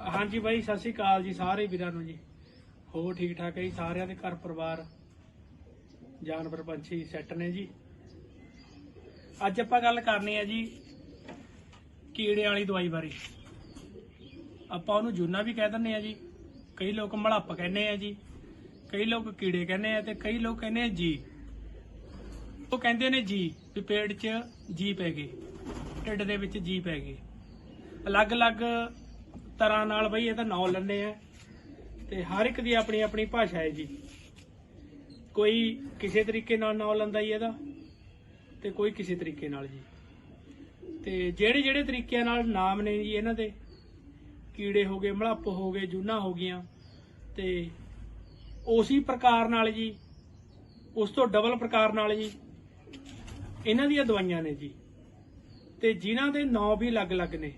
ਹਾਂਜੀ ਬਾਈ, ਸਤਿ ਸ਼੍ਰੀ ਅਕਾਲ ਜੀ ਸਾਰੇ ਵੀਰਾਂ ਨੂੰ ਜੀ। ਹੋਰ ਠੀਕ ਠਾਕ ਹੈ ਜੀ ਸਾਰਿਆਂ ਦੇ ਘਰ ਪਰਿਵਾਰ? ਜਾਨਵਰ ਪੰਛੀ ਸੈੱਟ ਨੇ ਜੀ। ਅੱਜ ਆਪਾਂ ਗੱਲ ਕਰਨੀ ਹੈ ਜੀ ਕੀੜੇ ਵਾਲੀ ਦਵਾਈ ਬਾਰੇ। ਆਪਾਂ ਉਹਨੂੰ ਜੂਨਾ ਵੀ ਕਹਿ ਦਿੰਦੇ ਆ ਜੀ। ਕਈ ਲੋਕ ਮਲੱਪ ਕਹਿੰਦੇ ਆ ਜੀ, ਕਈ ਲੋਕ ਕੀੜੇ ਕਹਿੰਦੇ ਆ ਤੇ ਕਈ ਲੋਕ ਕਹਿੰਦੇ ਆ ਜੀ। ਉਹ ਕਹਿੰਦੇ ਨੇ ਜੀ ਵੀ ਪੇਟ 'ਚ ਜੀ ਪੈ ਗਏ, ਢਿੱਡ ਦੇ ਵਿੱਚ ਜੀ ਪੈ ਗਏ। ਅਲੱਗ-ਅਲੱਗ ਤਰ੍ਹਾਂ ਨਾਲ ਬਈ ਇਹਦਾ ਨਾਂ ਲੈਂਦੇ ਆ। ਤੇ ਹਰ ਇੱਕ ਦੀ ਆਪਣੀ ਆਪਣੀ ਭਾਸ਼ਾ ਹੈ ਜੀ। ਕੋਈ ਕਿਸੇ ਤਰੀਕੇ ਨਾਲ ਨਾਂ ਲੈਂਦਾ ਜੀ ਇਹਦਾ ਤੇ ਕੋਈ ਕਿਸੇ ਤਰੀਕੇ ਨਾਲ ਜੀ। ਤੇ ਜਿਹੜੇ ਜਿਹੜੇ ਤਰੀਕਿਆਂ ਨਾਲ ਨਾਮ ਨੇ ਜੀ ਇਹਨਾਂ ਦੇ, ਕੀੜੇ ਹੋ ਗਏ ਮਲੱਪ ਹੋ ਗਏ, ਜੂਨਾ ਹੋ ਗਈਆਂ, ਤੇ ਉਸੇ ਪ੍ਰਕਾਰ ਨਾਲ ਜੀ, ਉਸ ਤੋਂ ਡਬਲ ਪ੍ਰਕਾਰ ਨਾਲ ਜੀ, ਇਹਨਾਂ ਦੀਆਂ ਦਵਾਈਆਂ ਨੇ ਜੀ। ਤੇ ਜਿਨ੍ਹਾਂ ਦੇ ਨਾਂ ਵੀ ਅਲੱਗ-ਅਲੱਗ ਨੇ।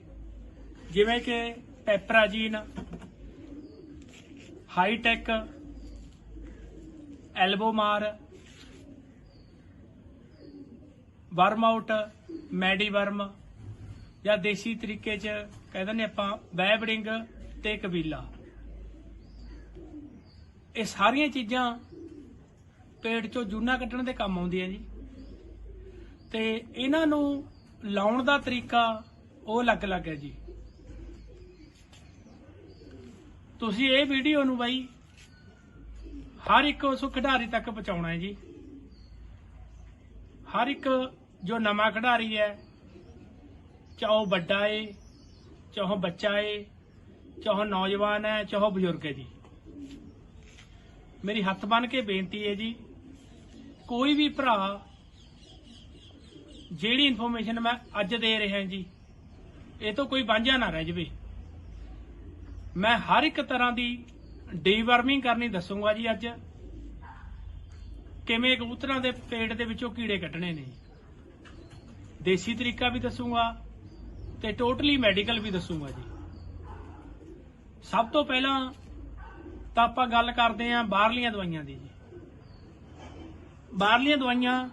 ਜਿਵੇਂ ਕਿ ਪੈਪਰਾਜੀਨ ਹਾਈਟੈਕ ਐਲਬੋਮਾਰ ਵਰਮ ਆਊਟ ਮੈਡੀਵਰਮ ਜਾਂ ਦੇਸੀ ਤਰੀਕੇ ਚ ਕਹਿ ਦਿੰਦੇ ਆਪਾਂ ਵੈਬਰਿੰਗ ਤੇ ਕਬੀਲਾ ਇਹ ਸਾਰੀਆਂ ਚੀਜ਼ਾਂ ਪੇਟ ਚੋਂ ਜੂਨਾ ਕੱਢਣ ਦੇ ਕੰਮ ਆਉਂਦੀਆਂ ਜੀ। ਤੇ ਇਹਨਾਂ ਨੂੰ ਲਾਉਣ ਦਾ ਤਰੀਕਾ ਉਹ ਅਲੱਗ-ਅਲੱਗ ਹੈ ਜੀ। ਤੁਸੀਂ ਇਹ ਵੀਡੀਓ ਨੂੰ ਬਾਈ ਹਰ ਇੱਕ ਉਸ ਖਿਡਾਰੀ ਤੱਕ ਪਹੁੰਚਾਉਣਾ ਹੈ ਜੀ। ਹਰ ਇੱਕ ਜੋ ਨਵਾਂ ਖਿਡਾਰੀ ਹੈ, ਚਾਹੇ ਉਹ ਵੱਡਾ ਏ ਚਾਹੇ ਬੱਚਾ ਏ ਚਾਹੇ ਨੌਜਵਾਨ ਹੈ, ਚਾਹੇ ਉਹ ਬਜ਼ੁਰਗ ਹੈ ਜੀ। ਮੇਰੀ ਹੱਥ ਬੰਨ ਕੇ ਬੇਨਤੀ ਹੈ ਜੀ, ਕੋਈ ਵੀ ਭਰਾ ਜਿਹੜੀ ਇਨਫੋਰਮੇਸ਼ਨ ਮੈਂ ਅੱਜ ਦੇ ਰਿਹਾ ਜੀ, ਇਹ ਤੋਂ ਕੋਈ ਵਾਂਝਾ ਨਾ ਰਹਿ ਜਵੇ। ਮੈਂ ਹਰ ਇੱਕ ਤਰ੍ਹਾਂ ਦੀ ਡੀਵਰਮਿੰਗ ਕਰਨੀ ਦੱਸੂਗਾ ਜੀ ਅੱਜ। ਕਿਵੇਂ ਕਬੂਤਰਾਂ ਦੇ ਪੇਟ ਦੇ ਵਿੱਚੋਂ ਕੀੜੇ ਕੱਢਣੇ ਨੇ। ਦੇਸੀ ਤਰੀਕਾ ਵੀ ਦੱਸੂਗਾ ਤੇ ਟੋਟਲੀ ਮੈਡੀਕਲ ਵੀ ਦੱਸੂਗਾ ਜੀ। ਸਭ ਤੋਂ ਪਹਿਲਾਂ ਤਾਂ ਆਪਾਂ ਗੱਲ ਕਰਦੇ ਆਂ ਬਾਹਰਲੀਆਂ ਦਵਾਈਆਂ ਦੀ ਜੀ। ਬਾਹਰਲੀਆਂ ਦਵਾਈਆਂ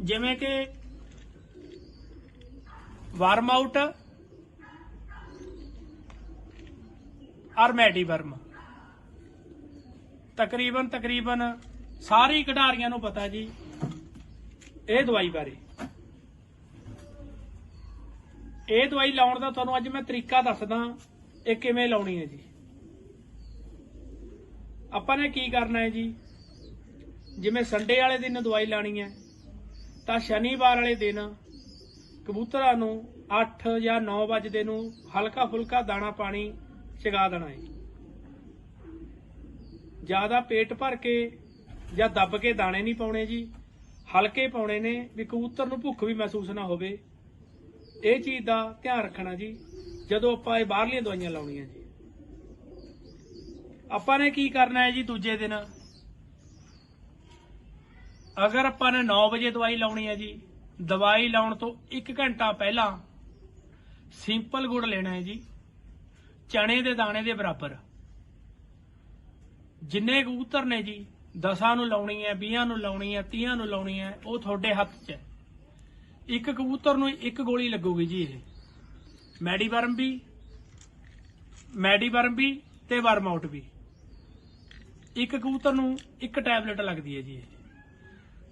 ਜਿਵੇਂ ਕਿ ਵਾਰਮ ਆਊਟ ਔਰ ਤਕਰੀਬਨ ਤਕਰੀਬਨ ਸਾਰੇ ਖਿਡਾਰੀਆਂ ਨੂੰ ਪਤਾ ਜੀ, ਇਹ ਦਵਾਈ ਬਾਰੇ। ਇਹ ਦਵਾਈ ਲਾਉਣ ਦਾ ਤੁਹਾਨੂੰ ਅੱਜ ਮੈਂ ਤਰੀਕਾ ਦੱਸਦਾ ਇਹ ਕਿਵੇਂ ਲਾਉਣੀ ਹੈ ਜੀ। ਆਪਾਂ ਨੇ ਕੀ ਕਰਨਾ ਹੈ ਜੀ? ਜਿਵੇਂ ਸੰਡੇ ਵਾਲੇ ਦਿਨ ਦਵਾਈ ਲਾਣੀ ਹੈ, ਤਾਂ ਸ਼ਨੀਵਾਰ ਵਾਲੇ ਦਿਨ ਕਬੂਤਰਾਂ ਨੂੰ 8 ਜਾਂ 9 ਵਜੇ ਨੂੰ ਹਲਕਾ ਫੁਲਕਾ ਦਾਣਾ ਪਾਣੀ ਚਗਾ ਦੇਣਾ ਹੈ ਜ਼ਿਆਦਾ ਪੇਟ ਭਰ ਕੇ ਜਾਂ ਦੱਬ ਕੇ ਦਾਣੇ ਨਹੀਂ ਪਾਉਣੇ ਜੀ, ਹਲਕੇ ਪਾਉਣੇ ਨੇ ਵੀ ਕਬੂਤਰ ਨੂੰ ਭੁੱਖ ਵੀ ਮਹਿਸੂਸ ਨਾ ਹੋਵੇ। ਇਹ ਚੀਜ਼ ਦਾ ਧਿਆਨ ਰੱਖਣਾ ਜੀ, ਜਦੋਂ ਆਪਾਂ ਇਹ ਬਾਹਰਲੀਆਂ ਦਵਾਈਆਂ ਲਾਉਣੀਆਂ ਜੀ। ਆਪਾਂ ਨੇ ਕੀ ਕਰਨਾ ਹੈ ਜੀ ਦੂਜੇ ਦਿਨ? ਅਗਰ ਆਪਾਂ ਨੇ 9 ਵਜੇ ਦਵਾਈ ਲਾਉਣੀ ਹੈ ਜੀ, ਦਵਾਈ ਲਾਉਣ ਤੋਂ 1 ਘੰਟਾ ਪਹਿਲਾਂ ਸਿੰਪਲ ਗੁੜ ਲੈਣਾ ਹੈ ਜੀ। ਚਣੇ ਦੇ ਦਾਣੇ ਦੇ ਬਰਾਬਰ। ਜਿੰਨੇ ਕਬੂਤਰ ਨੇ ਜੀ 10 ਨੂੰ ਲਾਉਣੀ ਹੈ 20 ਨੂੰ ਲਾਉਣੀ ਹੈ 30 ਨੂੰ ਲਾਉਣੀ ਹੈ, ਉਹ ਤੁਹਾਡੇ ਹੱਥ 'ਚ ਹੈ। ਇੱਕ ਕਬੂਤਰ ਨੂੰ ਇੱਕ ਗੋਲੀ ਲੱਗੂਗੀ ਜੀ ਇਹ। ਮੈਡੀਵਰਮ ਵੀ ਮੈਡੀਵਰਮ ਵੀ ਤੇ ਵਰਮ ਆਊਟ ਵੀ। ਇੱਕ ਕਬੂਤਰ ਨੂੰ ਇੱਕ ਟੈਬਲੇਟ ਲੱਗਦੀ ਹੈ ਜੀ ਇਹ।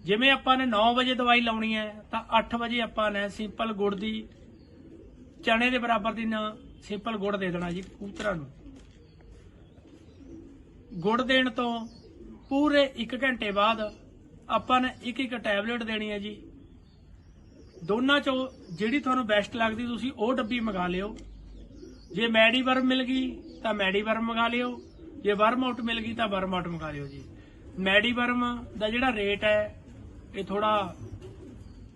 ਜਿਵੇਂ ਆਪਾਂ ਨੇ 9 ਵਜੇ ਦਵਾਈ ਲਾਉਣੀ ਹੈ, ਤਾਂ 8 ਵਜੇ ਆਪਾਂ ਨੇ ਸਿੰਪਲ ਗੁੜ ਦੀ, ਚਣੇ ਦੇ ਬਰਾਬਰ ਦੀ ਨਾ ਸਿੰਪਲ ਗੁੜ ਦੇ ਦੇਣਾ ਜੀ ਕਬੂਤਰਾਂ ਨੂੰ। ਗੁੜ ਦੇਣ ਤੋਂ ਪੂਰੇ 1 ਘੰਟੇ ਬਾਅਦ ਆਪਾਂ ਨੇ ਇੱਕ ਇੱਕ ਟੈਬਲੇਟ ਦੇਣੀ ਹੈ ਜੀ। ਦੋਨਾਂ ਚੋਂ ਜਿਹੜੀ ਤੁਹਾਨੂੰ ਬੈਸਟ ਲੱਗਦੀ ਤੁਸੀਂ ਉਹ ਡੱਬੀ ਮੰਗਾ ਲਿਓ। ਜੇ ਮੈਡੀਵਰਮ ਮਿਲ ਗਈ ਤਾਂ ਮੈਡੀਵਰਮ ਮੰਗਾ ਲਿਓ। ਜੇ ਵਰਮ ਆਊਟ ਮਿਲ ਗਈ ਤਾਂ ਵਰਮ ਆਊਟ ਮੰਗਾ ਲਿਓ ਜੀ। ਮੈਡੀਵਰਮ ਦਾ ਜਿਹੜਾ ਰੇਟ ਹੈ, ਇਹ ਥੋੜਾ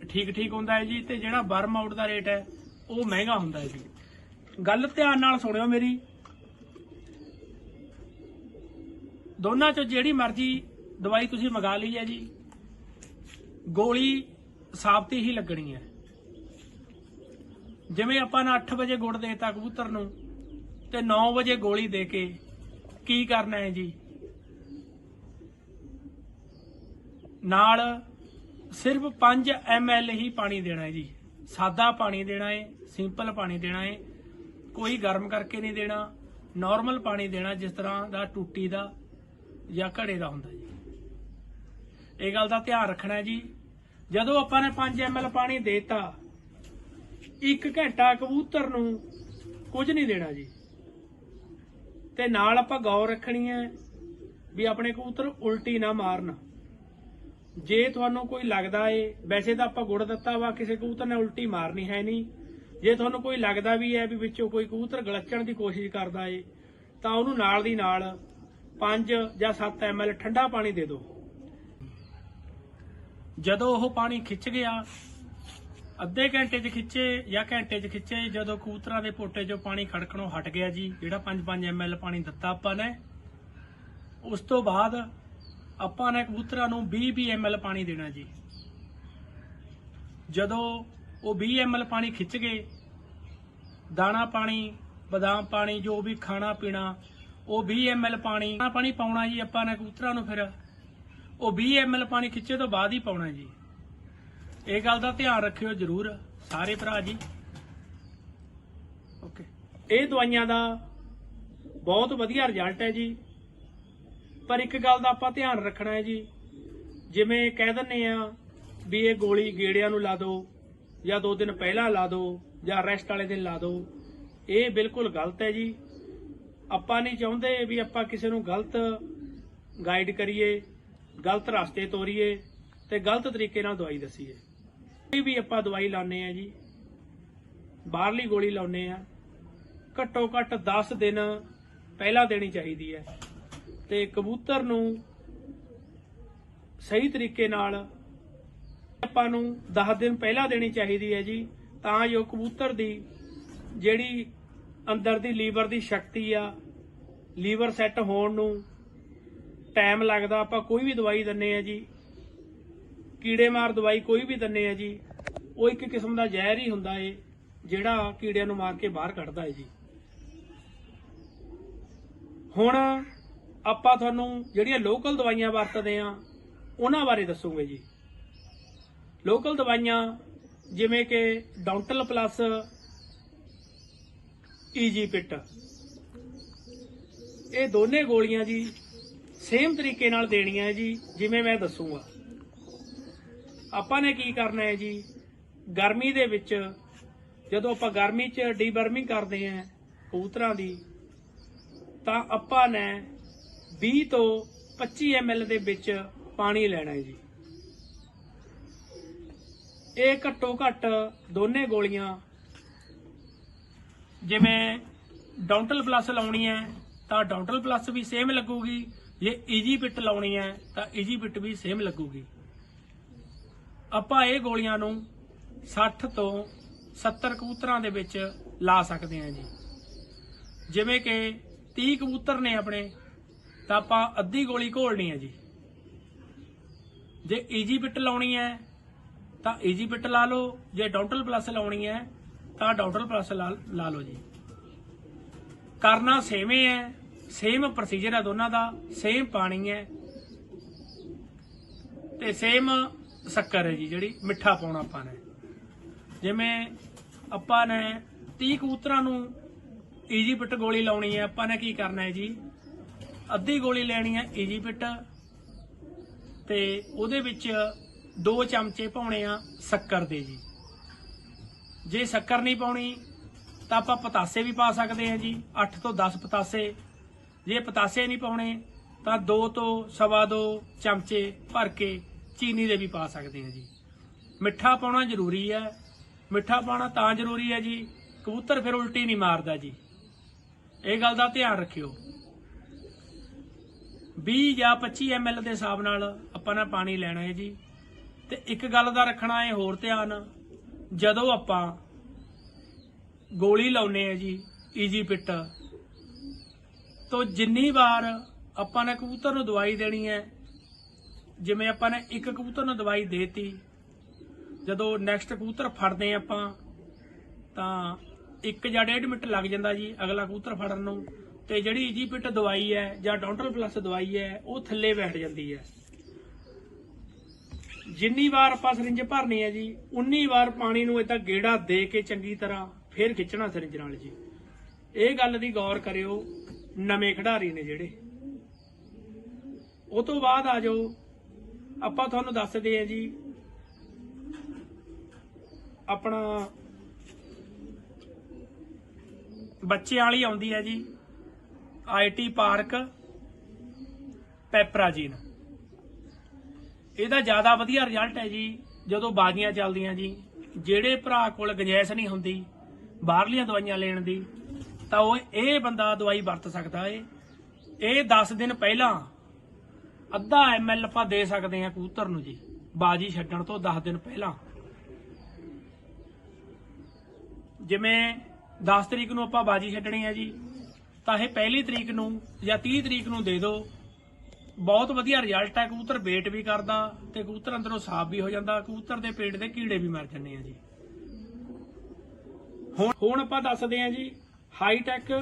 ਠੀਕ ਠੀਕ ਹੁੰਦਾ ਹੈ ਜੀ ਤੇ ਜਿਹੜਾ ਵਰਮ ਆਊਟ ਦਾ ਰੇਟ ਹੈ, ਉਹ ਮਹਿੰਗਾ ਹੁੰਦਾ ਹੈ ਜੀ। ਗੱਲ ਧਿਆਨ ਨਾਲ ਸੁਣਿਓ ਮੇਰੀ। ਦੋਨਾਂ ਚੋਂ ਜਿਹੜੀ ਮਰਜ਼ੀ ਦਵਾਈ ਤੁਸੀਂ ਮੰਗਾ ਲਈ ਹੈ ਜੀ। ਗੋਲੀ ਸਾਬਤੀ ਹੀ ਲੱਗਣੀ ਹੈ। ਜਿਵੇਂ ਆਪਾਂ ਨੇ 8 ਵਜੇ ਗੁੜ ਦੇਤਾ ਕਬੂਤਰ ਨੂੰ ਤੇ 9 ਵਜੇ ਗੋਲੀ ਦੇ ਕੇ ਕੀ ਕਰਨਾ ਹੈ ਜੀ? ਨਾਲ ਸਿਰਫ 5 ml ਹੀ ਪਾਣੀ ਦੇਣਾ ਹੈ ਜੀ। ਸਾਦਾ ਪਾਣੀ ਦੇਣਾ ਹੈ, ਸਿੰਪਲ ਪਾਣੀ ਦੇਣਾ ਹੈ। ਕੋਈ ਗਰਮ ਕਰਕੇ ਨਹੀਂ ਦੇਣਾ ਨਾਰਮਲ ਪਾਣੀ ਦੇਣਾ ਜਿਸ ਤਰ੍ਹਾਂ ਦਾ ਟੂਟੀ ਦਾ ਜਾਂ ਘੜੇ ਦਾ ਹੁੰਦਾ ਜੀ। ਇਹ ਗੱਲ ਦਾ ਧਿਆਨ ਰੱਖਣਾ ਹੈ ਜੀ। ਜਦੋਂ ਆਪਾਂ ਨੇ 5 ml ਪਾਣੀ ਦੇਤਾ, ਇੱਕ ਘੰਟਾ ਕਬੂਤਰ ਨੂੰ ਕੁਝ ਨਹੀਂ ਦੇਣਾ ਜੀ। ਤੇ ਨਾਲ ਆਪਾਂ ਗੌਰ ਰੱਖਣੀ ਹੈ ਵੀ ਆਪਣੇ ਕਬੂਤਰ ਉਲਟੀ ਨਾ ਮਾਰਨ। ਜੇ ਤੁਹਾਨੂੰ ਕੋਈ ਲੱਗਦਾ ਏ, ਵੈਸੇ ਤਾਂ ਆਪਾਂ ਗੁੜ ਦਿੱਤਾ ਵਾ, ਕਿਸੇ ਕਬੂਤਰ ਨੇ ਉਲਟੀ ਮਾਰਨੀ ਹੈ ਨਹੀਂ। ਜੇ ਤੁਹਾਨੂੰ ਕੋਈ ਲੱਗਦਾ ਵੀ ਹੈ ਵੀ ਵਿੱਚੋਂ ਕੋਈ ਕਬੂਤਰ ਗਲਚਣ ਦੀ ਕੋਸ਼ਿਸ਼ ਕਰਦਾ ਏ, ਤਾਂ ਉਹਨੂੰ ਨਾਲ ਦੀ ਨਾਲ 5 ਜਾਂ 7 ml ਠੰਡਾ ਪਾਣੀ ਦੇ ਦਿਓ। ਜਦੋਂ ਉਹ ਪਾਣੀ ਖਿੱਚ ਗਿਆ, ਅੱਧੇ ਘੰਟੇ 'ਚ ਖਿੱਚੇ ਜਾਂ ਘੰਟੇ 'ਚ ਖਿੱਚੇ, ਜਦੋਂ ਕਬੂਤਰਾਂ ਦੇ ਪੋਟੇ 'ਚੋਂ ਪਾਣੀ ਖੜਕਣੋਂ ਹਟ ਗਿਆ ਜੀ, ਜਿਹੜਾ 5-5 ml ਪਾਣੀ ਦਿੱਤਾ ਆਪਾਂ ਨੇ, ਉਸ ਤੋਂ ਬਾਅਦ ਆਪਾਂ ਨੇ ਕਬੂਤਰਾਂ ਨੂੰ 20 ml ਪਾਣੀ ਦੇਣਾ ਜੀ। ਜਦੋਂ ਉਹ 20 ml ਪਾਣੀ ਖਿੱਚ ਗਏ। ਦਾਣਾ ਪਾਣੀ, ਬਦਾਮ ਪਾਣੀ, ਜੋ ਵੀ ਖਾਣਾ ਪੀਣਾ, ਉਹ 20 ml ਪਾਣੀ। ਪਾਣੀ ਪਾਉਣਾ ਜੀ, ਆਪਾਂ ਨੇ ਕਬੂਤਰਾਂ ਨੂੰ ਫਿਰ। ਉਹ 20 ml ਪਾਣੀ ਖਿੱਚੇ ਤੋਂ ਬਾਅਦ ਹੀ ਪਾਉਣਾ ਜੀ। ਇਹ ਗੱਲ ਦਾ ਧਿਆਨ ਰੱਖਿਓ ਜਰੂਰ, ਸਾਰੇ ਭਰਾ ਜੀ। ਓਕੇ ਇਹ ਦਵਾਈਆਂ ਦਾ ਬਹੁਤ ਵਧੀਆ ਰਿਜ਼ਲਟ ਹੈ ਜੀ। ਪਰ ਇੱਕ ਗੱਲ ਦਾ ਆਪਾਂ ਧਿਆਨ ਰੱਖਣਾ ਹੈ ਜੀ। ਜਿਵੇਂ ਕਹਿ ਦਿੰਨੇ ਆ ਵੀ ਇਹ ਗੋਲੀ ਗੇੜਿਆਂ ਨੂੰ ਲਾ ਦਿਓ। ਜਾਂ ਦੋ ਦਿਨ ਪਹਿਲਾਂ ਲਾ ਦਿਓ ਜਾਂ ਰੈਸਟ ਵਾਲੇ ਦਿਨ ਲਾ ਦਿਓ ਇਹ ਬਿਲਕੁਲ ਗਲਤ ਹੈ ਜੀ। ਆਪਾਂ ਨਹੀਂ ਚਾਹੁੰਦੇ ਵੀ ਆਪਾਂ ਕਿਸੇ ਨੂੰ ਗਲਤ ਗਾਈਡ ਕਰੀਏ, ਗਲਤ ਰਸਤੇ ਤੋਰੀਏ ਤੇ ਗਲਤ ਤਰੀਕੇ ਨਾਲ ਦਵਾਈ ਦਸੀਏ। ਕੋਈ ਵੀ ਆਪਾਂ ਦਵਾਈ ਲਾਉਨੇ ਆ ਜੀ, ਬਾਹਰਲੀ ਗੋਲੀ ਲਾਉਨੇ ਆ ਘੱਟੋ ਘੱਟ 10 ਦਿਨ ਪਹਿਲਾਂ ਦੇਣੀ ਚਾਹੀਦੀ ਹੈ ਤੇ ਕਬੂਤਰ ਨੂੰ ਸਹੀ ਤਰੀਕੇ ਨਾਲ ਆਪਾਂ ਨੂੰ 10 ਦਿਨ ਪਹਿਲਾਂ ਦੇਣੀ ਚਾਹੀਦੀ ਹੈ ਜੀ, ਤਾਂ ਜੋ ਕਬੂਤਰ ਦੀ ਜਿਹੜੀ ਅੰਦਰ ਦੀ ਲੀਵਰ ਦੀ ਸ਼ਕਤੀ ਆ, ਲੀਵਰ ਸੈੱਟ ਹੋਣ ਨੂੰ ਟਾਈਮ ਲੱਗਦਾ, ਆਪਾਂ ਕੋਈ ਵੀ ਦਵਾਈ ਦਿੰਨੇ ਆ ਜੀ ਕੀੜੇਮਾਰ ਦਵਾਈ ਕੋਈ ਵੀ ਦਿੰਨੇ ਆ ਜੀ, ਉਹ ਇੱਕ ਕਿਸਮ ਦਾ ਜ਼ਹਿਰ ਹੀ ਹੁੰਦਾ ਏ, ਜਿਹੜਾ ਕੀੜਿਆਂ ਨੂੰ ਮਾਰ ਕੇ ਬਾਹਰ ਕੱਢਦਾ ਏ ਜੀ। ਹੁਣ ਆਪਾਂ ਤੁਹਾਨੂੰ ਜਿਹੜੀਆਂ ਲੋਕਲ ਦਵਾਈਆਂ ਵਰਤਦੇ ਆ ਉਹਨਾਂ ਬਾਰੇ ਦੱਸੂਗੇ ਜੀ। ਲੋਕਲ ਦਵਾਈਆਂ, ਜਿਵੇਂ ਕਿ ਡੌਂਟਲ ਪਲੱਸ, ਈਜੀ ਪਿੱਟ ਇਹ ਦੋਨੇ ਗੋਲੀਆਂ ਜੀ ਸੇਮ ਤਰੀਕੇ ਨਾਲ ਦੇਣੀਆਂ ਹੈ ਜੀ, ਜਿਵੇਂ ਮੈਂ ਦੱਸੂਗਾ। ਆਪਾਂ ਨੇ ਕੀ ਕਰਨਾ ਹੈ ਜੀ, ਗਰਮੀ ਦੇ ਵਿੱਚ ਜਦੋਂ ਆਪਾਂ ਗਰਮੀ 'ਚ ਡੀਬਰਮਿੰਗ ਕਰਦੇ ਆਂ ਕਬੂਤਰਾਂ ਦੀ, ਤਾਂ ਆਪਾਂ ਨੇ 20 ਤੋਂ 25 ml ਦੇ ਵਿੱਚ ਪਾਣੀ ਲੈਣਾ ਹੈ ਜੀ। ਇਹ ਘੱਟੋ ਘੱਟ ਦੋਨੇ ਗੋਲੀਆਂ ਜਿਵੇਂ ਡੌਂਟਲ ਪਲੱਸ ਲਾਉਣੀ ਹੈ ਤਾਂ ਡੌਂਟਲ ਪਲੱਸ ਵੀ ਸੇਮ ਲੱਗੂਗੀ, ਜੇ ਈਜੀ ਪਿਟ ਲਾਉਣੀ ਹੈ ਤਾਂ ਈਜੀ ਪਿਟ ਵੀ ਸੇਮ ਲੱਗੂਗੀ। ਆਪਾਂ ਇਹ ਗੋਲੀਆਂ ਨੂੰ 60 ਤੋਂ 70 ਕਬੂਤਰਾਂ ਦੇ ਵਿੱਚ ਲਾ ਸਕਦੇ ਹਾਂ ਜੀ। ਜਿਵੇਂ ਕਿ 30 ਕਬੂਤਰ ਨੇ ਆਪਣੇ, ਤਾਂ ਆਪਾਂ ਅੱਧੀ ਗੋਲੀ ਘੋਲਣੀ ਹੈ ਜੀ। ਜੇ ਈਜੀ ਪਿਟ ਲਾਉਣੀ ਹੈ ਤਾਂ ਈਜੀ ਪਿਟ ਲਾ ਲਓ। ਜੇ ਡੌਂਟਲ ਪਲੱਸ ਲਾਉਣੀ ਹੈ, ਤਾਂ ਡੌਂਟਲ ਪਲੱਸ ਲਾ ਲਾ ਲਓ ਜੀ। ਕਰਨਾ ਸੇਮ ਹੀ। ਹੈ ਸੇਮ ਪ੍ਰੋਸੀਜਰ ਹੈ ਦੋਨਾਂ ਦਾ। ਸੇਮ ਪਾਣੀ ਹੈ। ਤੇ ਸੇਮ ਸ਼ੱਕਰ ਹੈ ਜੀ, ਜਿਹੜੀ ਮਿੱਠਾ ਪਾਉਣਾ ਆਪਾਂ ਨੇ। ਜਿਵੇਂ ਆਪਾਂ ਨੇ 30 ਕਬੂਤਰਾਂ ਨੂੰ ਈਜੀ ਪਿਟ ਗੋਲੀ ਲਾਉਣੀ ਹੈ। ਆਪਾਂ ਨੇ ਕੀ ਕਰਨਾ ਹੈ ਜੀ? ਅੱਧੀ ਗੋਲੀ ਲੈਣੀ ਹੈ ਈਜੀ ਪਿਟ ਤੇ ਉਹਦੇ ਵਿੱਚ ਦੋ ਚਮਚੇ ਪਾਉਣੇ ਆ ਸ਼ੱਕਰ ਦੇ ਜੀ। ਜੇ ਸ਼ੱਕਰ ਨਹੀਂ ਪਾਉਣੀ, ਤਾਂ ਆਪਾਂ ਪਤਾਸੇ ਵੀ ਪਾ ਸਕਦੇ ਹਾਂ ਜੀ 8 ਤੋਂ 10 ਪਤਾਸੇ। ਜੇ ਪਤਾਸੇ ਨਹੀਂ ਪਾਉਣੇ, ਤਾਂ 2 ਤੋਂ ਸਵਾ ਦੋ ਚਮਚੇ ਭਰ ਕੇ ਚੀਨੀ ਦੇ ਵੀ ਪਾ ਸਕਦੇ ਹਾਂ ਜੀ। ਮਿੱਠਾ ਪਾਉਣਾ ਜ਼ਰੂਰੀ ਹੈ ਮਿੱਠਾ ਪਾਉਣਾ ਤਾਂ ਜ਼ਰੂਰੀ ਹੈ ਜੀ, ਕਬੂਤਰ ਫਿਰ ਉਲਟੀ ਨਹੀਂ ਮਾਰਦਾ ਜੀ। ਇਹ ਗੱਲ ਦਾ ਧਿਆਨ ਰੱਖਿਓ। 20 ਜਾਂ 25 ml ਦੇ ਹਿਸਾਬ ਨਾਲ ਆਪਾਂ ਨੇ ਪਾਣੀ ਲੈਣਾ ਹੈ ਜੀ। ਤੇ ਇੱਕ ਗੱਲ ਦਾ ਰੱਖਣਾ ਹੈ ਹੋਰ ਧਿਆਨ ਜਦੋਂ ਆਪਾਂ ਗੋਲੀ ਲਾਉਨੇ ਆ ਜੀ ਈਜੀ ਪਿੱਟ ਤੋਂ ਜਿੰਨੀ ਵਾਰ ਆਪਾਂ ਨੇ ਕਬੂਤਰ ਨੂੰ ਦਵਾਈ ਦੇਣੀ ਹੈ, ਜਿਵੇਂ ਆਪਾਂ ਨੇ ਇੱਕ ਕਬੂਤਰ ਨੂੰ ਦਵਾਈ ਦੇਤੀ, ਜਦੋਂ ਨੈਕਸਟ ਕਬੂਤਰ ਫੜਦੇ ਹਾਂ ਆਪਾਂ, ਤਾਂ 1 ਜਾਂ 1.5 ਮਿੰਟ ਲੱਗ ਜਾਂਦਾ ਜੀ ਅਗਲਾ ਕਬੂਤਰ ਫੜਨ ਨੂੰ, ਤੇ ਜਿਹੜੀ ਈਜੀ ਪਿੱਟ ਦਵਾਈ ਹੈ ਜਾਂ ਡੌਂਟਲ ਪਲੱਸ ਦਵਾਈ ਹੈ, ਉਹ ਥੱਲੇ ਬੈਠ ਜਾਂਦੀ ਹੈ। ਜਿੰਨੀ ਵਾਰ ਆਪਾਂ ਸਰਿੰਜ ਭਰਨੀ ਹੈ ਜੀ, ਉਨੀ ਵਾਰ ਪਾਣੀ ਨੂੰ ਇਦਾਂ ਗੇੜਾ ਦੇ ਕੇ ਚੰਗੀ ਤਰ੍ਹਾਂ ਫੇਰ ਖਿੱਚਣਾ ਸਰਿੰਜ ਨਾਲ ਜੀ। ਇਹ ਗੱਲ ਦੀ ਗੌਰ ਕਰਿਓ, ਨਵੇਂ ਖਿਡਾਰੀ ਨੇ ਜਿਹੜੇ। ਉਹ ਤੋਂ ਬਾਅਦ ਆ ਜਾਓ, ਆਪਾਂ ਤੁਹਾਨੂੰ ਦੱਸਦੇ ਹਾਂ ਜੀ, ਆਪਣਾ ਬੱਚੇ ਵਾਲੀ ਆਉਂਦੀ ਹੈ ਜੀ ਆਈਟੀ ਪਾਰਕ, ਪੈਪਰਾਜੀਨ। ਇਹਦਾ ਜ਼ਿਆਦਾ ਵਧੀਆ ਰਿਜ਼ਲਟ ਹੈ ਜੀ, ਜਦੋਂ ਬਾਜ਼ੀਆਂ ਚੱਲਦੀਆਂ ਜੀ। ਜਿਹੜੇ ਭਰਾ ਕੋਲ ਗੁੰਜਾਇਸ਼ ਨਹੀਂ ਹੁੰਦੀ, ਬਾਹਰਲੀਆਂ ਦਵਾਈਆਂ ਲੈਣ ਦੀ, ਤਾਂ ਉਹ ਇਹ ਬੰਦਾ ਦਵਾਈ ਵਰਤ ਸਕਦਾ ਏ। ਇਹ 10 ਦਿਨ ਪਹਿਲਾਂ ਅੱਧਾ ਐਮਐਲ ਆਪਾਂ ਦੇ ਸਕਦੇ ਹਾਂ ਕਬੂਤਰ ਨੂੰ ਜੀ, ਬਾਜੀ ਛੱਡਣ ਤੋਂ 10 ਦਿਨ ਪਹਿਲਾਂ। ਜਿਵੇਂ 10 ਤਰੀਕ ਨੂੰ ਆਪਾਂ ਬਾਜੀ ਛੱਡਣੀ ਹੈ ਜੀ, ਤਾਂ ਇਹ ਪਹਿਲੀ ਤਰੀਕ ਨੂੰ ਜਾਂ 30 ਤਰੀਕ ਨੂੰ ਦੇ ਦਿਓ। ਬਹੁਤ ਵਧੀਆ ਰਿਜ਼ਲਟ ਹੈ ਕਬੂਤਰ ਵੇਟ ਵੀ ਕਰਦਾ ਤੇ ਕਬੂਤਰ ਅੰਦਰੋਂ ਸਾਫ਼ ਵੀ ਹੋ ਜਾਂਦਾ, ਕਬੂਤਰ ਦੇ ਪੇਟ ਦੇ ਕੀੜੇ ਵੀ ਮਰ ਜਾਂਦੇ ਆ ਜੀ। ਹੁਣ ਹੁਣ ਆਪਾਂ ਦੱਸਦੇ ਹਾਂ ਜੀ ਹਾਈਟੈਕ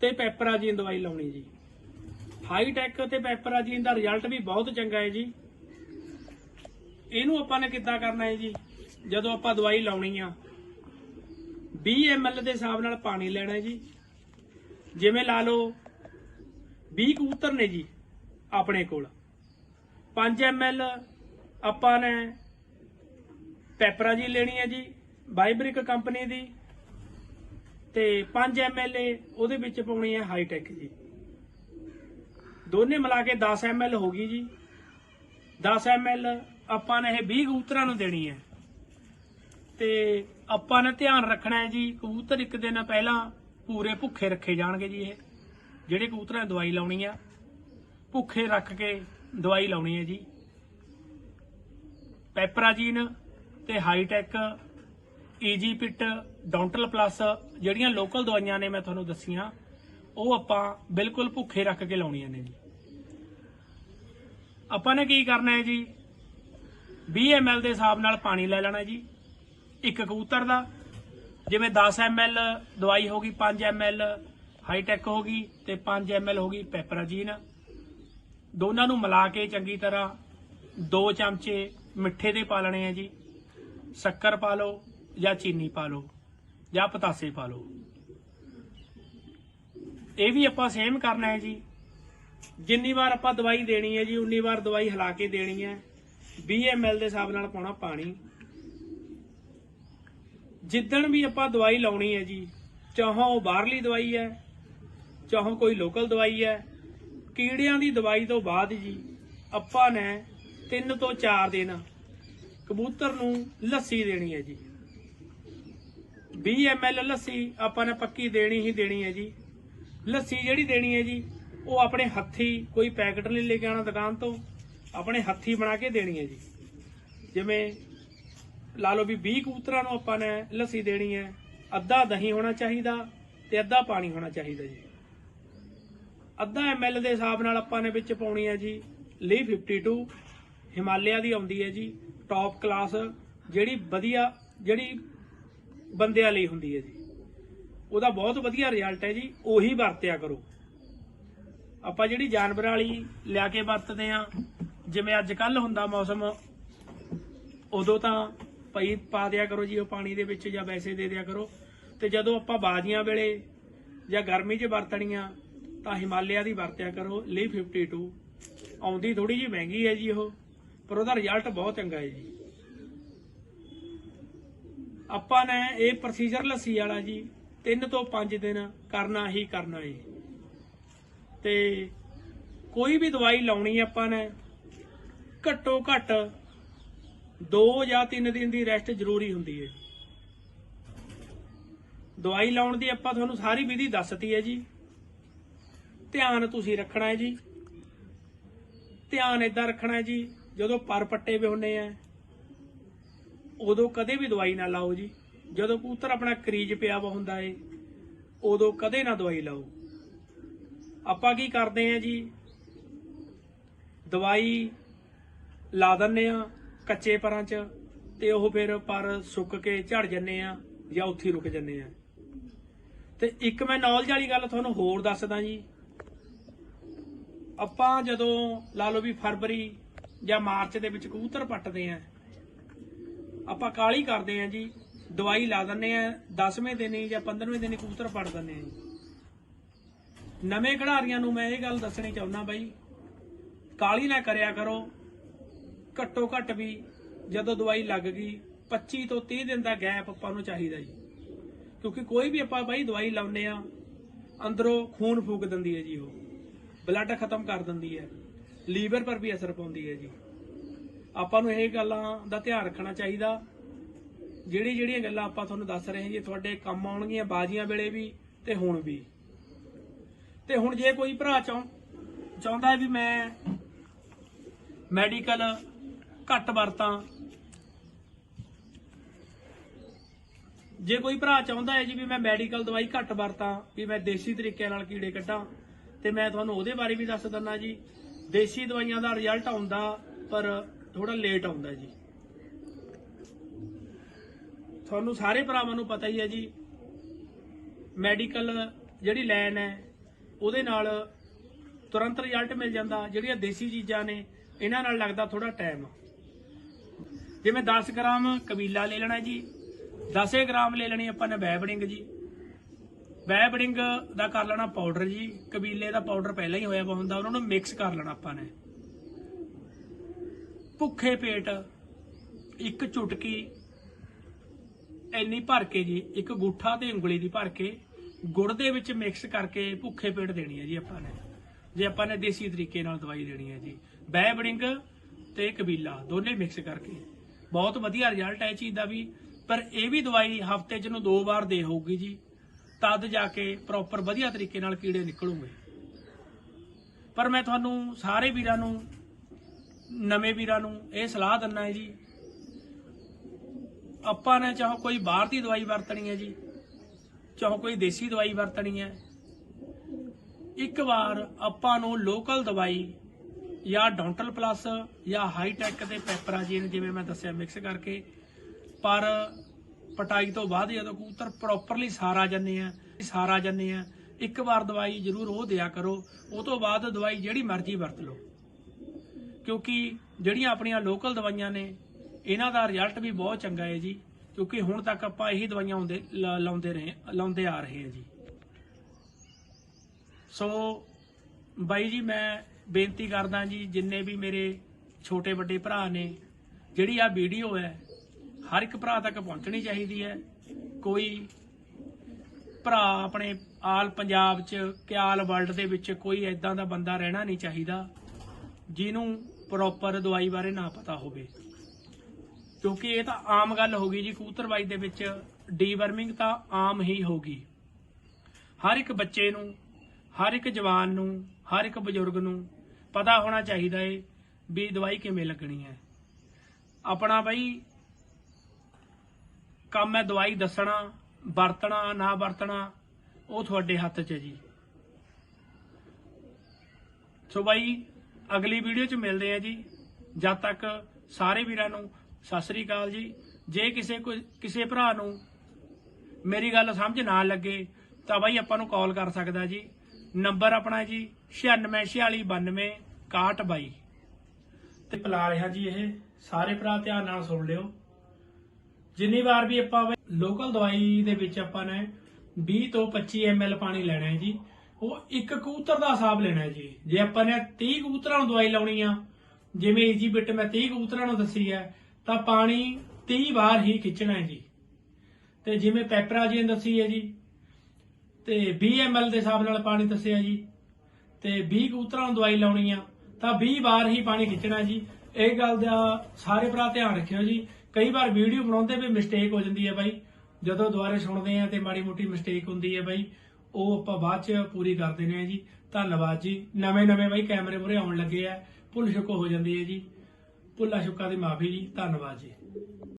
ਤੇ ਪੈਪਰਾਜੀਨ ਦਵਾਈ ਲਾਉਣੀ ਜੀ। ਹਾਈਟੈਕ ਤੇ ਪੈਪਰਾਜੀਨ ਦਾ ਰਿਜ਼ਲਟ ਵੀ ਬਹੁਤ ਚੰਗਾ ਹੈ ਜੀ। ਇਹਨੂੰ ਆਪਾਂ ਨੇ ਕਿੱਦਾਂ ਕਰਨਾ ਹੈ ਜੀ? ਜਦੋਂ ਆਪਾਂ ਦਵਾਈ ਲਾਉਣੀ ਆ 20 ml ਦੇ ਹਿਸਾਬ ਨਾਲ ਪਾਣੀ ਲੈਣਾ ਜੀ। ਜਿਵੇਂ ਲਾ ਲਓ 20 ਕਬੂਤਰ ਨੇ ਜੀ ਆਪਣੇ ਕੋਲ। 5 ml ਆਪਾਂ ਨੇ ਪੈਪਰਾ ਜੀ ਲੈਣੀ ਹੈ ਜੀ ਬਾਈਬ੍ਰਿਕ ਕੰਪਨੀ ਦੀ ਤੇ 5 ml ਉਹਦੇ ਵਿੱਚ ਪਾਉਣੀ ਹੈ ਹਾਈਟੈਕ ਜੀ। ਦੋਨੇ ਮਿਲਾ ਕੇ 10 ml ਹੋ ਗਈ ਜੀ। 10 ml ਆਪਾਂ ਨੇ ਇਹ 20 ਕਬੂਤਰਾਂ ਨੂੰ ਦੇਣੀ ਹੈ। ਤੇ ਆਪਾਂ ਨੇ ਧਿਆਨ ਰੱਖਣਾ ਹੈ ਜੀ, ਕਬੂਤਰ ਇੱਕ ਦਿਨ ਪਹਿਲਾਂ ਪੂਰੇ ਭੁੱਖੇ ਰੱਖੇ ਜਾਣਗੇ ਜੀ ਇਹ, ਜਿਹੜੇ ਕਬੂਤਰਾਂ ਨੇ ਦਵਾਈ ਲਾਉਣੀ ਆ। ਭੁੱਖੇ ਰੱਖ ਕੇ ਦਵਾਈ ਲਾਉਣੀ ਹੈ ਜੀ। ਪੈਪਰਾਜੀਨ ਤੇ ਹਾਈਟੈਕ ਈਜੀ ਪਿਟ ਡੌਂਟਲ ਪਲੱਸ ਜਿਹੜੀਆਂ ਲੋਕਲ ਦਵਾਈਆਂ ਨੇ ਮੈਂ ਤੁਹਾਨੂੰ ਦੱਸੀਆਂ, ਉਹ ਆਪਾਂ ਬਿਲਕੁਲ ਭੁੱਖੇ ਰੱਖ ਕੇ ਲਾਉਣੀਆਂ ਨੇ ਜੀ। ਆਪਾਂ ਨੇ ਕੀ ਕਰਨਾ ਹੈ ਜੀ? 20 ml ਦੇ ਹਿਸਾਬ ਨਾਲ ਪਾਣੀ ਲੈ ਲੈਣਾ ਜੀ। ਇੱਕ ਕਬੂਤਰ ਦਾ, ਜਿਵੇਂ 10 ml ਦਵਾਈ ਹੋ ਗਈ 5 ml ਹਾਈਟੈਕ ਹੋ ਗਈ ਤੇ 5 ml ਹੋ ਗਈ ਪੈਪਰਾਜੀਨ। ਦੋਨਾਂ ਨੂੰ ਮਿਲਾ ਕੇ ਚੰਗੀ ਤਰ੍ਹਾਂ 2 ਚਮਚੇ ਮਿੱਠੇ ਦੇ ਪਾ ਲੈਣੇ ਆ ਜੀ। ਸ਼ੱਕਰ ਪਾ ਲਓ ਜਾਂ ਚੀਨੀ ਪਾ ਲਓ ਜਾਂ ਪਤਾਸੇ ਪਾ ਲਓ। ਇਹ ਵੀ ਆਪਾਂ ਸੇਮ ਕਰਨਾ ਹੈ ਜੀ। ਜਿੰਨੀ ਵਾਰ ਆਪਾਂ ਦਵਾਈ ਦੇਣੀ ਹੈ ਜੀ, ਉਨੀ ਵਾਰ ਦਵਾਈ ਹਿਲਾ ਕੇ ਦੇਣੀ ਹੈ। 20 ml ਦੇ ਹਿਸਾਬ ਨਾਲ ਪਾਉਣਾ ਪਾਣੀ। ਜਿੱਦਣ ਵੀ ਆਪਾਂ ਦਵਾਈ ਲਾਉਣੀ ਹੈ ਜੀ, ਚਾਹੋ ਉਹ ਬਾਹਰਲੀ ਦਵਾਈ ਹੈ, ਚਾਹੋ ਕੋਈ ਲੋਕਲ ਦਵਾਈ ਹੈ ਕੀੜਿਆਂ ਦੀ ਦਵਾਈ ਤੋਂ ਬਾਅਦ ਜੀ ਆਪਾਂ ਨੇ 3 ਤੋਂ 4 ਦਿਨ ਕਬੂਤਰ ਨੂੰ ਲੱਸੀ ਦੇਣੀ ਹੈ ਜੀ। 20 ml ਲੱਸੀ ਆਪਾਂ ਨੇ ਪੱਕੀ ਦੇਣੀ ਹੀ ਦੇਣੀ ਹੈ ਜੀ। ਲੱਸੀ ਜਿਹੜੀ ਦੇਣੀ ਹੈ ਜੀ, ਉਹ ਆਪਣੇ ਹੱਥੀ ਕੋਈ ਪੈਕਟ ਨਹੀਂ ਲੈ ਕੇ ਆਉਣਾ ਦੁਕਾਨ ਤੋਂ, ਆਪਣੇ ਹੱਥੀ ਬਣਾ ਕੇ ਦੇਣੀ ਹੈ ਜੀ। ਜਿਵੇਂ ਲਾ ਲਓ ਵੀ 20 ਕਬੂਤਰਾਂ ਨੂੰ ਆਪਾਂ ਨੇ ਲੱਸੀ ਦੇਣੀ ਹੈ, ਅੱਧਾ ਦਹੀਂ ਹੋਣਾ ਚਾਹੀਦਾ ਤੇ ਅੱਧਾ ਪਾਣੀ ਹੋਣਾ ਚਾਹੀਦਾ ਜੀ। ਅੱਧਾ ml ਦੇ ਹਿਸਾਬ ਨਾਲ ਆਪਾਂ ਨੇ ਵਿੱਚ ਪਾਉਣੀ ਹੈ ਜੀ, ਲੀ 52 ਹਿਮਾਲਿਆ ਦੀ ਆਉਂਦੀ ਹੈ ਜੀ ਟੌਪ ਕਲਾਸ ਜਿਹੜੀ ਵਧੀਆ, ਜਿਹੜੀ ਬੰਦਿਆਂ ਲਈ ਹੁੰਦੀ ਹੈ ਜੀ। ਉਹਦਾ ਬਹੁਤ ਵਧੀਆ ਰਿਜ਼ਲਟ ਹੈ ਜੀ, ਉਹੀ ਵਰਤਿਆ ਕਰੋ। ਆਪਾਂ ਜਿਹੜੀ ਜਾਨਵਰਾਂ ਵਾਲੀ ਲਿਆ ਕੇ ਵਰਤਦੇ ਆ ਜਿਵੇਂ ਅੱਜ ਕੱਲ ਹੁੰਦਾ ਮੌਸਮ, ਉਦੋਂ ਤਾਂ ਪਈ ਪਾ ਦਿਆ ਕਰੋ ਜੀ, ਉਹ ਪਾਣੀ ਦੇ ਵਿੱਚ ਜਾਂ ਵੈਸੇ ਦੇ ਦਿਆ ਕਰੋ। ਤੇ ਜਦੋਂ ਆਪਾਂ ਬਾਜ਼ੀਆਂ ਵੇਲੇ ਜਾਂ ਗਰਮੀ 'ਚ ਵਰਤਣੀਆਂ ਤਾਂ ਹਿਮਾਲਿਆ ਦੀ ਵਰਤਿਆ ਕਰੋ ਲੀ 52 ਆਉਂਦੀ ਥੋੜੀ ਜੀ ਮਹਿੰਗੀ ਹੈ ਜੀ ਉਹ, ਪਰ ਉਹਦਾ ਰਿਜ਼ਲਟ ਬਹੁਤ ਚੰਗਾ ਹੈ ਜੀ। ਆਪਾਂ ਨੇ ਇਹ ਪ੍ਰੋਸੀਜਰ ਲੱਸੀ ਵਾਲਾ ਜੀ 3 ਤੋਂ 5 ਦਿਨ ਕਰਨਾ ਹੀ ਕਰਨਾ ਹੈ। ਤੇ ਕੋਈ ਵੀ ਦਵਾਈ ਲਾਉਣੀ ਆਪਾਂ ਨੇ, ਘੱਟੋ ਘੱਟ 2 ਜਾਂ 3 ਦਿਨ ਦੀ ਰੈਸਟ ਜ਼ਰੂਰੀ ਹੁੰਦੀ ਹੈ। ਦਵਾਈ ਲਾਉਣ ਦੀ ਆਪਾਂ ਤੁਹਾਨੂੰ ਸਾਰੀ ਵਿਧੀ ਦੱਸਤੀ ਹੈ ਜੀ। ਧਿਆਨ ਤੁਸੀਂ ਰੱਖਣਾ ਹੈ ਜੀ। ਧਿਆਨ ਇਦਾਂ ਰੱਖਣਾ ਹੈ ਜੀ, ਜਦੋਂ ਪਰ ਪੱਟੇ ਵੇ ਹੁੰਨੇ ਆ, ਉਦੋਂ ਕਦੇ ਵੀ ਦਵਾਈ ਨਾ ਲਾਓ ਜੀ। ਜਦੋਂ ਕਬੂਤਰ ਆਪਣਾ ਕਰੀਜ ਪਿਆ ਵਾ ਹੁੰਦਾ ਏ, ਉਦੋਂ ਕਦੇ ਨਾ ਦਵਾਈ ਲਾਓ। ਆਪਾਂ ਕੀ ਕਰਦੇ ਆ ਜੀ, ਦਵਾਈ ਲਾ ਦਿੰਨੇ ਆ ਕੱਚੇ ਪਰਾਂ 'ਚ, ਤੇ ਉਹ ਫਿਰ ਪਰ ਸੁੱਕ ਕੇ ਝੜ ਜੰਨੇ ਆ ਜਾਂ ਉੱਥੇ ਰੁਕ ਜੰਨੇ ਆ। ਤੇ ਇੱਕ ਮੈਂ ਨੌਲੇਜ ਵਾਲੀ ਗੱਲ ਤੁਹਾਨੂੰ ਹੋਰ ਦੱਸਦਾ ਜੀ ਆਪਾਂ ਜਦੋਂ ਲਾ ਲਓ ਵੀ ਫਰਵਰੀ ਜਾਂ ਮਾਰਚ ਦੇ ਵਿੱਚ ਕਬੂਤਰ ਪੱਟਦੇ ਆ, ਆਪਾਂ ਕਾਲੀ ਕਰਦੇ ਆ ਜੀ, ਦਵਾਈ ਲਾ ਦਿੰਨੇ ਆ 10ਵੇਂ ਦਿਨ ਹੀ ਜਾਂ 15ਵੇਂ ਦਿਨ ਹੀ ਕਬੂਤਰ ਪੜ ਦਿੰਨੇ ਆ ਜੀ। ਨਵੇਂ ਖਿਡਾਰੀਆਂ ਨੂੰ ਮੈਂ ਇਹ ਗੱਲ ਦੱਸਣੀ ਚਾਹੁੰਦਾ ਬਾਈ ਕਾਲੀ ਨਾ ਕਰਿਆ ਕਰੋ, ਘੱਟੋ ਘੱਟ ਵੀ ਜਦੋਂ ਦਵਾਈ ਲੱਗ ਗਈ 25 ਤੋਂ 30 ਦਿਨ ਦਾ ਗੈਪ ਆਪਾਂ ਨੂੰ ਚਾਹੀਦਾ ਜੀ। ਕਿਉਂਕਿ ਕੋਈ ਵੀ ਆਪਾਂ ਬਾਈ ਦਵਾਈ ਲਾਉਂਦੇ ਆ, ਅੰਦਰੋਂ ਖੂਨ ਫੂਕ ਦਿੰਦੀ ਹੈ ਜੀ ਉਹ। ਬਲੱਡ ਖਤਮ ਕਰ ਦਿੰਦੀ ਹੈ। ਲੀਵਰ ਪਰ ਵੀ ਅਸਰ ਪਾਉਂਦੀ ਹੈ ਜੀ। ਆਪਾਂ ਨੂੰ ਇਹ ਗੱਲਾਂ ਦਾ ਧਿਆਨ ਰੱਖਣਾ ਚਾਹੀਦਾ। ਜਿਹੜੀ ਜਿਹੜੀਆਂ ਗੱਲਾਂ ਆਪਾਂ ਤੁਹਾਨੂੰ ਦੱਸ ਰਹੇ ਹਾਂ ਜੀ, ਤੁਹਾਡੇ ਕੰਮ ਆਉਣਗੀਆਂ ਬਾਜ਼ੀਆਂ ਵੇਲੇ ਵੀ ਤੇ ਹੁਣ ਵੀ। ਤੇ ਹੁਣ ਜੇ ਕੋਈ ਭਰਾ ਚਾਹ, ਚਾਹੁੰਦਾ ਹੈ ਵੀ ਮੈਂ ਮੈਡੀਕਲ ਘੱਟ ਵਰਤਾਂ। ਜੇ ਕੋਈ ਭਰਾ ਚਾਹੁੰਦਾ ਹੈ ਜੀ ਵੀ ਮੈਂ ਮੈਡੀਕਲ ਦਵਾਈ ਘੱਟ ਵਰਤਾਂ, ਵੀ ਮੈਂ ਦੇਸੀ ਤਰੀਕੇ ਨਾਲ ਕੀੜੇ ਕੱਢਾਂ ਤੇ ਮੈਂ ਤੁਹਾਨੂੰ ਉਹਦੇ ਬਾਰੇ ਵੀ ਦੱਸ ਦਿੰਦਾ ਜੀ। ਦੇਸੀ ਦਵਾਈਆਂ ਦਾ ਰਿਜ਼ਲਟ ਆਉਂਦਾ, ਪਰ ਥੋੜਾ ਲੇਟ ਆਉਂਦਾ ਜੀ। ਤੁਹਾਨੂੰ ਸਾਰੇ ਭਰਾਵਾਂ ਨੂੰ ਪਤਾ ਹੀ ਹੈ ਜੀ ਮੈਡੀਕਲ ਜਿਹੜੀ ਲਾਈਨ ਹੈ, ਉਹਦੇ ਨਾਲ ਤੁਰੰਤ ਰਿਜ਼ਲਟ ਮਿਲ ਜਾਂਦਾ। ਜਿਹੜੀਆਂ ਦੇਸੀ ਚੀਜ਼ਾਂ ਨੇ, ਇਹਨਾਂ ਨਾਲ ਲੱਗਦਾ ਥੋੜਾ ਟਾਈਮ ਜਿਵੇਂ 10 ਗ੍ਰਾਮ ਕਬੀਲਾ ਲੈ ਲੈਣਾ ਜੀ 10 ਗ੍ਰਾਮ ਲੈ ਲੈਣੀ ਆਪਾਂ ਨੇ ਵੈਬਡਿੰਗ ਜੀ। ਵੈਬਡਿੰਗ ਦਾ ਕਰ ਲੈਣਾ ਪਾਊਡਰ ਜੀ, ਕਬੀਲੇ ਦਾ ਪਾਊਡਰ ਪਹਿਲਾਂ ਹੀ ਹੋਇਆ ਵਾ ਹੁੰਦਾ, ਉਹਨਾਂ ਨੂੰ ਮਿਕਸ ਕਰ ਲੈਣਾ ਆਪਾਂ ਨੇ। ਭੁੱਖੇ ਪੇਟ, ਇੱਕ ਚੁਟਕੀ, ਇੰਨੀ ਭਰ ਕੇ ਜੀ, ਇੱਕ ਗੂਠਾ ਤੇ ਉਂਗਲੀ ਦੀ ਭਰ ਕੇ, ਗੁੜ ਦੇ ਵਿੱਚ ਮਿਕਸ ਕਰਕੇ ਭੁੱਖੇ ਪੇਟ ਦੇਣੀ ਹੈ ਜੀ ਆਪਾਂ ਨੇ। ਜੇ ਆਪਾਂ ਨੇ ਦੇਸੀ ਤਰੀਕੇ ਨਾਲ ਦਵਾਈ ਦੇਣੀ ਹੈ ਜੀ। ਬੈਬਡਿੰਗ ਤੇ ਕਬੀਲਾ, ਦੋਨੇ ਮਿਕਸ ਕਰਕੇ। ਬਹੁਤ ਵਧੀਆ ਰਿਜ਼ਲਟ ਹੈ ਇਹ ਚੀਜ਼ ਦਾ ਵੀ, ਪਰ ਇਹ ਵੀ ਦਵਾਈ ਹਫ਼ਤੇ ਚ ਨੂੰ ਦੋ ਵਾਰ ਦੇ ਹੋਊਗੀ ਜੀ। ਤਦ ਜਾ ਕੇ ਪ੍ਰੋਪਰ ਵਧੀਆ ਤਰੀਕੇ ਨਾਲ ਕੀੜੇ ਨਿਕਲੂਗੇ। ਪਰ ਮੈਂ ਤੁਹਾਨੂੰ ਸਾਰੇ ਵੀਰਾਂ ਨੂੰ, ਨਵੇਂ ਵੀਰਾਂ ਨੂੰ ਇਹ ਸਲਾਹ ਦਿੰਦਾ ਹੈ ਜੀ, ਆਪਾਂ ਨੇ ਚਾਹੋ ਕੋਈ ਬਾਹਰ ਦੀ ਦਵਾਈ ਵਰਤਣੀ ਹੈ ਜੀ, ਚਾਹੋ ਕੋਈ ਦੇਸੀ ਦਵਾਈ ਵਰਤਣੀ ਹੈ। ਇੱਕ ਵਾਰ ਆਪਾਂ ਨੂੰ ਲੋਕਲ ਦਵਾਈ ਜਾਂ ਡੌਂਟਲ ਪਲੱਸ ਜਾਂ ਹਾਈਟੈਕ ਤੇ ਪੈਪਰਾਜੀਨ ਜਿਵੇਂ ਮੈਂ ਦੱਸਿਆ ਮਿਕਸ ਕਰਕੇ। ਪਰ ਪਟਾਈ ਤੋਂ ਬਾਅਦ ਜਦੋਂ ਕਬੂਤਰ ਪ੍ਰੋਪਰਲੀ ਸਾਰਾ ਜੰਨੇ ਆ, ਸਾਰਾ ਜੰਨੇ ਆ, ਇੱਕ ਵਾਰ ਦਵਾਈ ਜ਼ਰੂਰ ਉਹ ਦਿਆ ਕਰੋ, ਉਹ ਤੋਂ ਬਾਅਦ ਦਵਾਈ ਜਿਹੜੀ ਮਰਜ਼ੀ ਵਰਤ ਲਓ। ਕਿਉਂਕਿ ਜਿਹੜੀਆਂ ਆਪਣੀਆਂ ਲੋਕਲ ਦਵਾਈਆਂ ਨੇ, ਇਹਨਾਂ ਦਾ ਰਿਜ਼ਲਟ ਵੀ ਬਹੁਤ ਚੰਗਾ ਹੈ ਜੀ, ਕਿਉਂਕਿ ਹੁਣ ਤੱਕ ਆਪਾਂ ਇਹੀ ਦਵਾਈਆਂ ਆਉਂਦੇ ਲਾ- ਲਾਉਂਦੇ ਰਹੇ, ਲਾਉਂਦੇ ਆ ਰਹੇ ਹਾਂ ਜੀ। ਸੋ ਬਾਈ ਜੀ, ਮੈਂ ਬੇਨਤੀ ਕਰਦਾ ਜੀ, ਜਿੰਨੇ ਵੀ ਮੇਰੇ ਛੋਟੇ ਵੱਡੇ ਭਰਾ ਨੇ, ਜਿਹੜੀ ਆ ਵੀਡੀਓ ਹੈ ਹਰ ਇੱਕ ਭਰਾ ਤੱਕ ਪਹੁੰਚਣੀ ਚਾਹੀਦੀ ਹੈ। ਕੋਈ ਭਰਾ ਆਪਣੇ ਆਲ ਪੰਜਾਬ ਚ ਕਿ ਆਲ ਵਰਲਡ ਦੇ ਵਿੱਚ ਕੋਈ ਐਦਾਂ ਦਾ ਬੰਦਾ ਰਹਿਣਾ ਨਹੀਂ ਚਾਹੀਦਾ, ਜਿਹਨੂੰ ਪ੍ਰੋਪਰ ਦਵਾਈ ਬਾਰੇ ਨਾ ਪਤਾ ਹੋਵੇ। ਕਿਉਂਕਿ ਇਹ ਤਾਂ ਆਮ ਗੱਲ ਹੋ ਗਈ ਜੀ ਕਬੂਤਰਬਾਈ ਦੇ ਵਿੱਚ ਡੀਵਰਮਿੰਗ ਤਾਂ ਆਮ ਹੀ ਹੋ ਗਈ। ਹਰ ਇੱਕ ਬੱਚੇ ਨੂੰ, ਹਰ ਇੱਕ ਜਵਾਨ ਨੂੰ, ਹਰ ਇੱਕ ਬਜ਼ੁਰਗ ਨੂੰ ਪਤਾ ਹੋਣਾ ਚਾਹੀਦਾ ਏ ਵੀ ਦਵਾਈ ਕਿਵੇਂ ਲੱਗਣੀ ਹੈ। ਆਪਣਾ ਬਈ ਕੰਮ ਹੈ, ਦਵਾਈ ਦੱਸਣਾ, ਵਰਤਣਾ, ਨਾ ਵਰਤਣਾ, ਉਹ ਤੁਹਾਡੇ ਹੱਥ 'ਚ ਹੈ ਜੀ। ਸੋ ਬਾਈ, ਅਗਲੀ ਵੀਡੀਓ 'ਚ ਮਿਲਦੇ ਆ ਜੀ। ਜਦ ਤੱਕ ਸਾਰੇ ਵੀਰਾਂ ਨੂੰ ਸਤਿ ਸ੍ਰੀ ਅਕਾਲ ਜੀ। ਜੇ ਕਿਸੇ ਕੋਈ, ਕਿਸੇ ਭਰਾ ਨੂੰ ਮੇਰੀ ਗੱਲ ਸਮਝ ਨਾ ਲੱਗੇ, ਤਾਂ ਬਾਈ ਆਪਾਂ ਨੂੰ ਕਾਲ ਕਰ ਸਕਦਾ ਜੀ। ਨੰਬਰ ਆਪਣਾ ਹੈ ਜੀ 964692 6122 ਤੇ ਬੁਲਾ ਰਿਹਾ ਜੀ ਇਹ। ਸਾਰੇ ਭਰਾ ਧਿਆਨ ਨਾਲ ਸੁਣ ਲਿਓ। ਜਿੰਨੀ ਵਾਰ ਵੀ ਆਪਾਂ ਲੋਕਲ ਦਵਾਈ ਦੇ ਵਿੱਚ ਆਪਾਂ ਨੇ 20 ਤੋਂ 25 ml ਪਾਣੀ ਲੈਣਾ ਹੈ ਜੀ। ਉਹ ਇੱਕ ਕਬੂਤਰ ਦਾ ਹਿਸਾਬ ਲੈਣਾ ਹੈ ਜੀ। ਜੇ ਆਪਾਂ ਨੇ 30 ਕਬੂਤਰਾਂ ਨੂੰ ਦਵਾਈ ਲਾਉਣੀ ਆ, ਜਿਵੇਂ ਈਜੀ ਬਿਟ ਮੈਂ 30 ਕਬੂਤਰਾਂ ਨੂੰ ਦੱਸੀ ਹੈ, ਤਾਂ ਪਾਣੀ 30 ਵਾਰ ਹੀ ਖਿੱਚਣਾ ਹੈ ਜੀ। ਤੇ ਜਿਵੇਂ ਪੈਪਰਾਜੀਨ ਦੱਸੀ ਹੈ ਜੀ। ਤੇ 20 ml ਦੇ ਹਿਸਾਬ ਨਾਲ ਪਾਣੀ ਦੱਸਿਆ ਜੀ। ਤੇ 20 ਕਬੂਤਰਾਂ ਨੂੰ ਦਵਾਈ ਲਾਉਣੀ ਆ, ਤਾਂ 20 ਵਾਰ ਹੀ ਪਾਣੀ ਖਿੱਚਣਾ ਜੀ। ਇਹ ਗੱਲ ਦਾ ਸਾਰੇ ਭਰਾ ਧਿਆਨ ਰੱਖਿਓ ਜੀ। ਕਈ ਵਾਰ ਵੀਡੀਓ ਬਣਾਉਂਦੇ ਵੀ ਮਿਸਟੇਕ ਹੋ ਜਾਂਦੀ ਹੈ ਬਾਈ। ਜਦੋਂ ਦੁਬਾਰੇ ਸੁਣਦੇ ਆ ਤੇ ਮਾੜੀ ਮੋਟੀ ਮਿਸਟੇਕ ਹੁੰਦੀ ਹੈ ਬਾਈ, ਉਹ ਆਪਾਂ ਬਾਅਦ ਚ ਪੂਰੀ ਕਰ ਦਿੰਦੇ ਆ ਜੀ। ਧੰਨਵਾਦ ਜੀ। ਨਵੇਂ ਨਵੇਂ ਬਾਈ ਕੈਮਰੇ ਮੂਹਰੇ ਆਉਣ ਲੱਗੇ ਆ। ਭੁੱਲ ਚੁੱਕ ਹੋ ਜਾਂਦੀ ਹੈ ਜੀ। ਭੁੱਲਾ ਚੁੱਕਾ ਦੀ ਮਾਫੀ ਜੀ। ਧੰਨਵਾਦ ਜੀ।